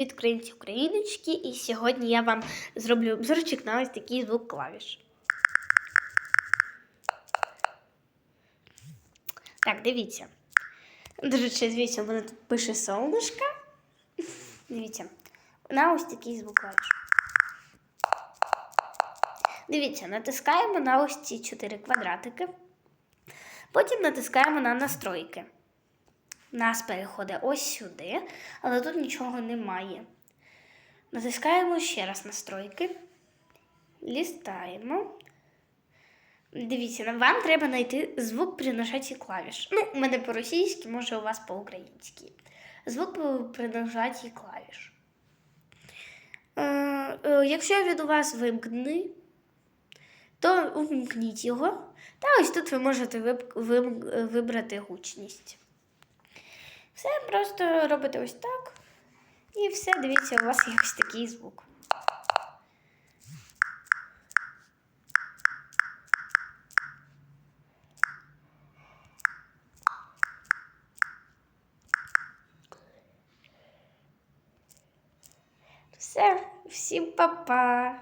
Від україночки, і сьогодні я вам зроблю обзорчик на ось такий звук клавіш. Так, дивіться. До речі, дивіться, воно тут пише сонечко. Дивіться, на ось такий звук клавіш. Дивіться, натискаємо на ось ці чотири квадратики. Потім натискаємо на настройки. Нас переходить ось сюди, але тут нічого немає. Натискаємо ще раз настройки. Лістаємо. Дивіться, вам треба знайти звук при нажатті клавіш. Ну, у мене по-російськи, може, у вас по-українськи. Звук при нажатті клавіш. Е, е, якщо він у вас вимкнений, то увімкніть його. Та ось тут ви можете вип- вим- вибрати гучність. Все просто робите ось так. І все, дивіться, у вас є такий звук. Все, всім па-па!